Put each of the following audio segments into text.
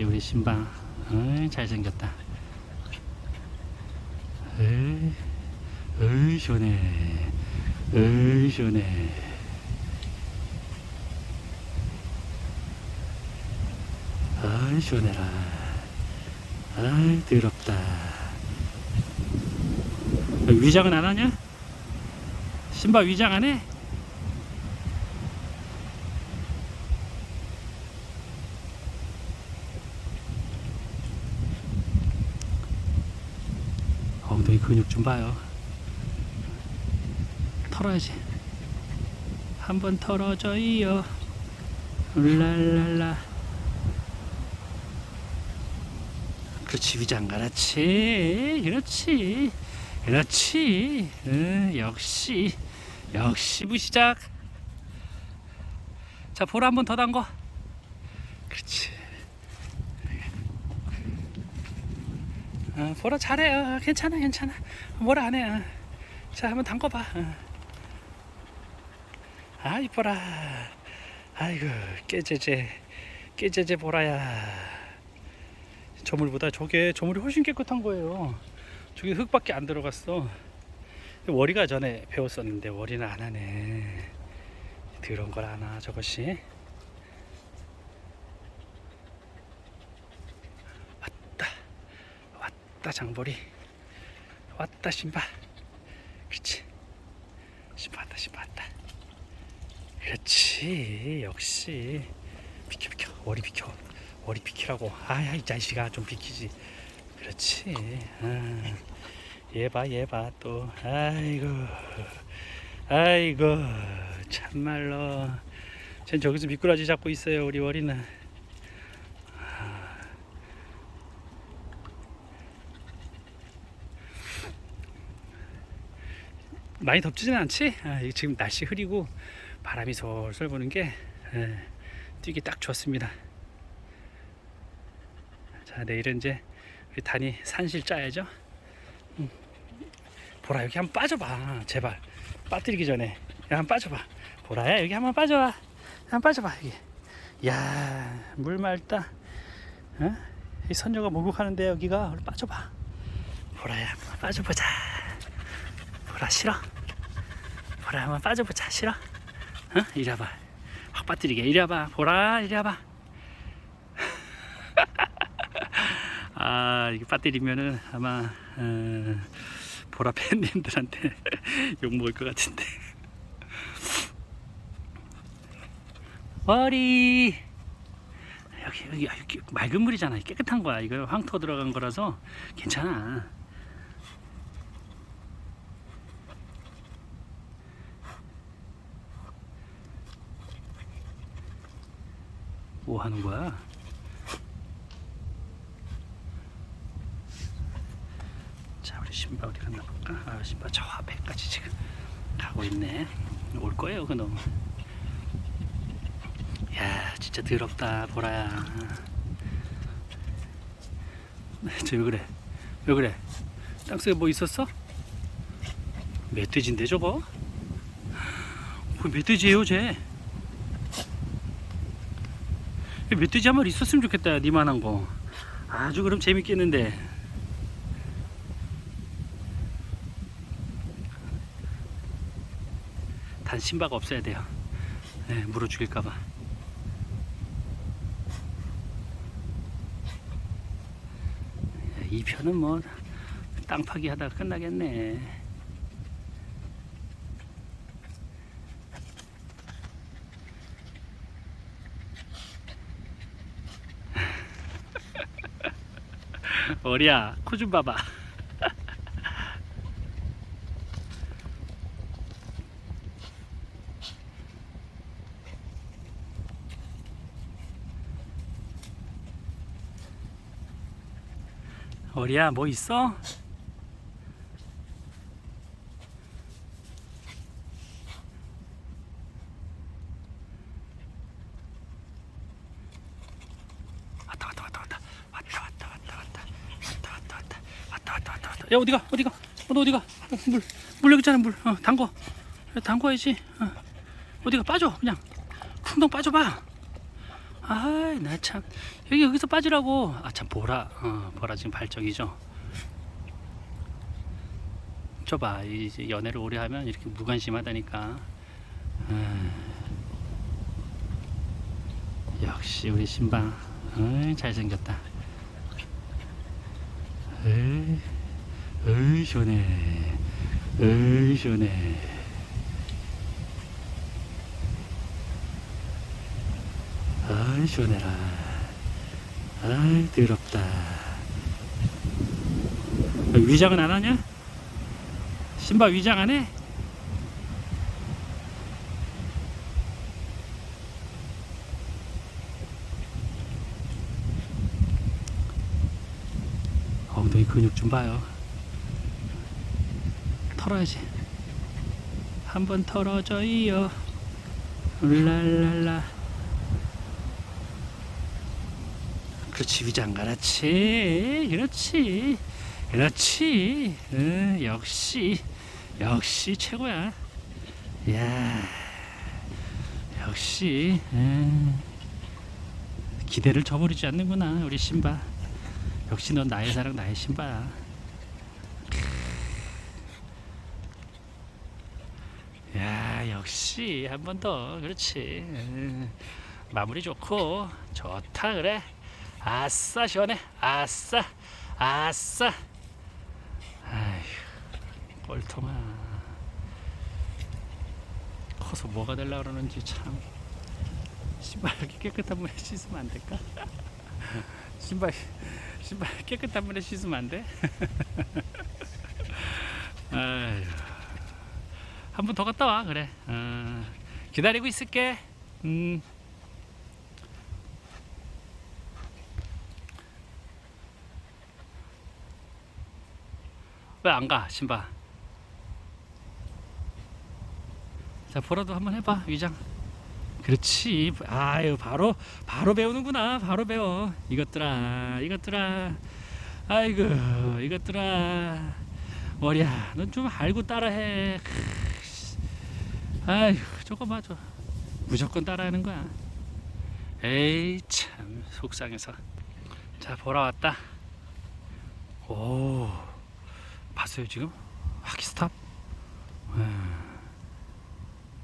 역시 우리 신방. 어이, 잘생겼다. 에이, 에이 시원해. 에이 시원해. 아이 시원해라. 아이 더럽다. 위장은 안 하냐? 신발 위장 안 해? 엉덩이 근육 좀 봐요. 털어야지. 한번 털어줘요. 랄랄라. 그렇지 위장 그렇지 그렇지 그렇지 응, 역시 역시 무시작 자 볼 한 번 더 담궈 그렇지 어, 보라 잘해. 어, 괜찮아 괜찮아. 뭐라 안 해. 어. 자 한번 담궈봐. 어. 아 이뻐라. 아이고 깨제제 깨제제 보라야. 저물보다 저게 저물이 훨씬 깨끗한 거예요. 저기 흙밖에 안 들어갔어. 월이가 전에 배웠었는데 월이는 안 하네. 더러운 걸 아나 저것이 왔다 왔다 장보리. 왔다 신바. 그렇지 신바 왔다 신바 왔다. 그렇지 역시. 비켜 비켜. 월이 비켜. 월이 비키라고. 아야 이 자식아 좀 비키지. 그렇지. 아, 얘봐 얘 봐 또. 아이고. 아이고 참말로. 쟨 저기서 미꾸라지 잡고 있어요 우리 월이는 많이 덥지는 않지? 아, 지금 날씨 흐리고 바람이 솔솔 부는 게 에, 뛰기 딱 좋습니다. 자 내일은 이제 우리 단이 산실 짜야죠. 음. 보라 여기 한번 빠져봐 제발 빠뜨리기 전에 한번 빠져봐 보라야 여기 한번 빠져봐 한번 빠져봐 여기 야물 맑다 어? 이 선녀가 목욕하는데 여기가 빠져봐 보라야 빠져보자 보라 싫어 보라 한번 빠져보자. 싫어? 어? 이리 와봐. 확 빠뜨리게. 이리 와봐. 보라. 이리 와봐. 아 이게 빠뜨리면은 아마 어, 보라 팬님들한테 욕 먹을 것 같은데. 머리. 여기 여기 아, 맑은 물이잖아. 깨끗한 거야. 이거 황토 들어간 거라서 괜찮아 뭐 하는 거야? 자 우리 신바 어디 갔나 볼까? 아 신바 저 앞에까지 지금 가고 있네 올 거예요 그놈 야 진짜 더럽다 보라야 저왜 그래 왜 그래 땅속에 뭐 있었어? 멧돼지인데 저거? 그 멧돼지예요 쟤 멧돼지 한 마리 있었으면 좋겠다 니만한 거. 아주 그럼 재밌겠는데. 단 신바가 없어야 돼요. 네, 물어 죽일까봐. 이 편은 뭐 땅 파기 하다가 끝나겠네 어리야 코 좀 봐봐 어리야 뭐 있어? 야 어디가? 어디가? 어, 너 어디가? 물물 물 여기 있잖아 물. 어, 담궈. 야, 담궈야지. 어. 어디가? 빠져 그냥. 풍덩 빠져봐. 아이 나 참. 여기 여기서 빠지라고. 아 참 보라. 어 보라 지금 발정이죠. 줘봐. 이제 연애를 오래 하면 이렇게 무관심하다니까. 아, 역시 우리 신방. 어이, 잘생겼다. 에이, 에이 시원해 에이 시원해 아이 시원해라 아이 더럽다 위장은 안 하냐? 신바 위장 안 해? 엉덩이 근육 좀 봐요 털어야지. 한번 털어줘요. 랄랄라. 그렇지 위장 그렇지 그렇지. 그렇지. 응, 역시. 역시 최고야. 야 역시. 응. 기대를 저버리지 않는구나 우리 신바. 역시 넌 나의 사랑 나의 신바야 야 역시 한 번 더 그렇지. 응. 마무리 좋고 좋다 그래. 아싸 시원해. 아싸 아싸. 아휴 꼴통아. 커서 뭐가 되려 그러는지 참. 신발 이렇게 깨끗한 물에 씻으면 안 될까? 신발 신발 깨끗한 물에 씻으면 안 돼? 아휴 한 번 더 갔다 와 그래 어, 기다리고 있을게 음. 왜 안 가, 신바? 자, 보라도 한번 해봐, 위장. 그렇지. 아유, 바로, 바로 배우는구나. 바로 배워. 이것들아, 이것들아. 아이고, 이것들아. 머리야, 넌 좀 알고 따라해. 아휴, 저거 맞아. 무조건 따라하는 거야. 에이, 참, 속상해서. 자, 보라 왔다. 오. 봤어요 지금? 하키 스탑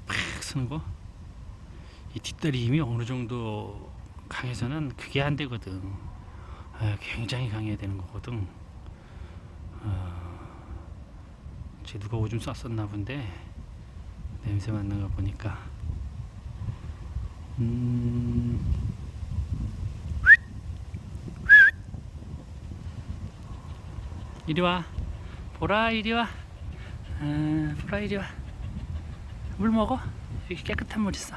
팍 쓰는 거. 이 뒷다리 힘이 어느 정도 강해서는 그게 안 되거든. 아, 굉장히 강해야 되는 거거든. 어, 쟤 누가 오줌 쌌었나 본데 냄새 맡는 거 보니까. 음. 이리 와. 보라 이리 와. 아, 보라 이리 와. 물 먹어. 여기 깨끗한 물 있어.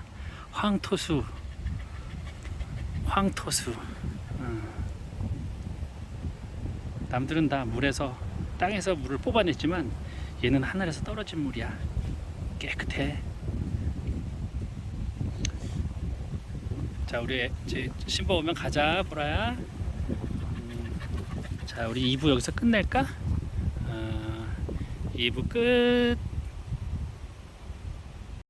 황토수. 황토수. 어. 남들은 다 물에서 땅에서 물을 뽑아냈지만 얘는 하늘에서 떨어진 물이야. 깨끗해. 자 우리 신보 오면 가자 보라야. 음, 자 우리 2부 여기서 끝낼까? 어, 2부 끝.